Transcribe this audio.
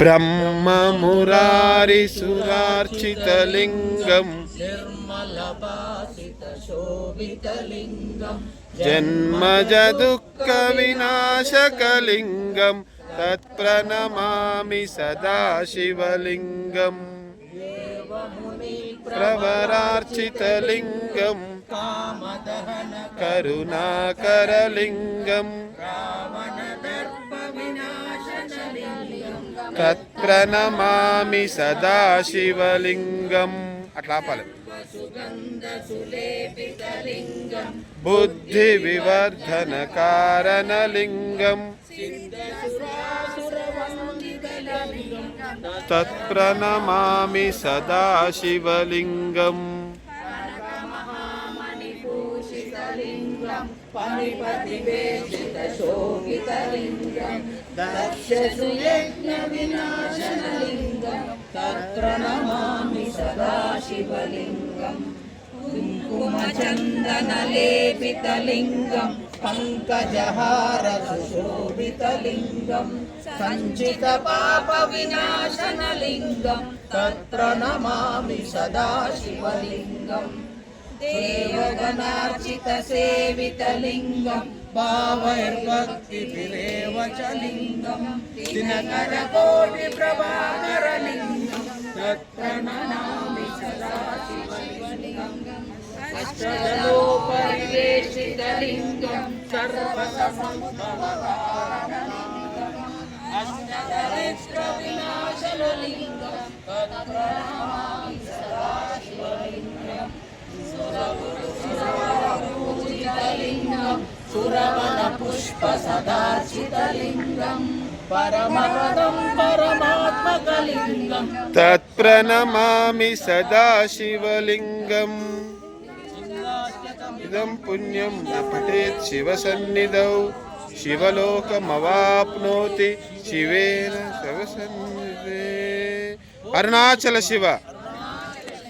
ब्रह्ममुरारिसुरार्चितलिङ्गम् निर्मलभासितशोभितलिङ्गम् जन्मजदुःखविनाशकलिङ्गम् तत्प्रणमामि सदा शिवलिङ्गम् प्रवरार्चितलिङ्गम् कामदहन करुणाकरलिङ्गम् తత్ప్రణమామి సదాశివలింగం. అట్లా ఆపాలి. బుద్ధి వివర్ధన కారణలింగం. తత్ప్రణమామి సదాశివలింగం. लिङ्गं परिपतिवेशितशोभितलिङ्गं दक्षसु यज्ञविनाशनलिङ्गं तत्र नमामि सदाशिवलिङ्गं कुङ्कुमचन्दनलेपितलिङ्गं पङ्कजहारसुशोभितलिङ्गं सञ्चितपापविनाशनलिङ्गं तत्र नमामि सदाशिवलिङ्गम् देवगणार्चितसेवितलिङ्गं भावैर्भक्तिभिरेव च लिङ्गं दिनकरकोटिप्रभाकरलिङ्गं तत्प्रणनामि सदा अष्टदलोपरिवेशितलिङ्गं सर्वसमस्तवकारणलिङ्गम् अष्टदलेष्टविनाशनलिङ्गं तत्प्रणमामि सदा पुष्पसदार्चितलिङ्गम् परमपदं परमात्मकलिङ्गम् तत्प्रणमामि सदा शिवलिङ्गम् इदं पुण्यं न पठेत् शिवसन्निधौ शिवलोकमवाप्नोति शिवेन शिवसन्निधे अरुणाचल शिव